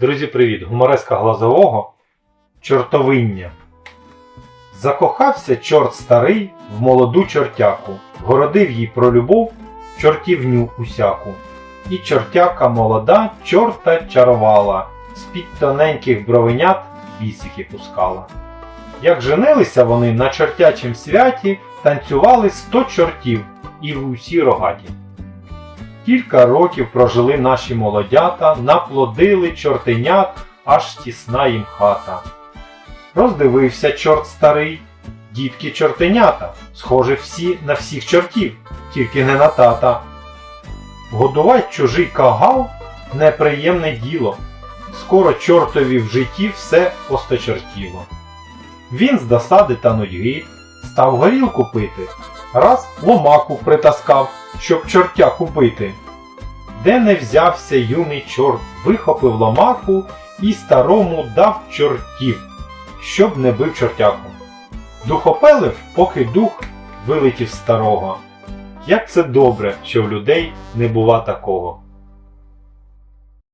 Друзі, привіт! Гумореска глазового чортовиння. Закохався чорт старий в молоду чортяку, городив їй про любов чортівню усяку. І чортяка молода чорта чарувала, з-під тоненьких бровенят бісики пускала. Як женилися вони на чортячім святі, танцювали сто чортів і в усі рогаті. Кілька років прожили наші молодята, наплодили чортенят, аж тісна їм хата. Роздивився чорт старий, дітки чортенята, схожі всі на всіх чортів, тільки не на тата. Годувать чужий кагал неприємне діло. Скоро чортові в житті все осточертіло. Він з досади та нудьги став горілку пити, раз ломаку притаскав, щоб чортя купити. Де не взявся юний чорт, вихопив ломаку і старому дав чортів, щоб не бив чортяку. Духопелив, поки дух вилетів старого. Як це добре, що в людей не бува такого.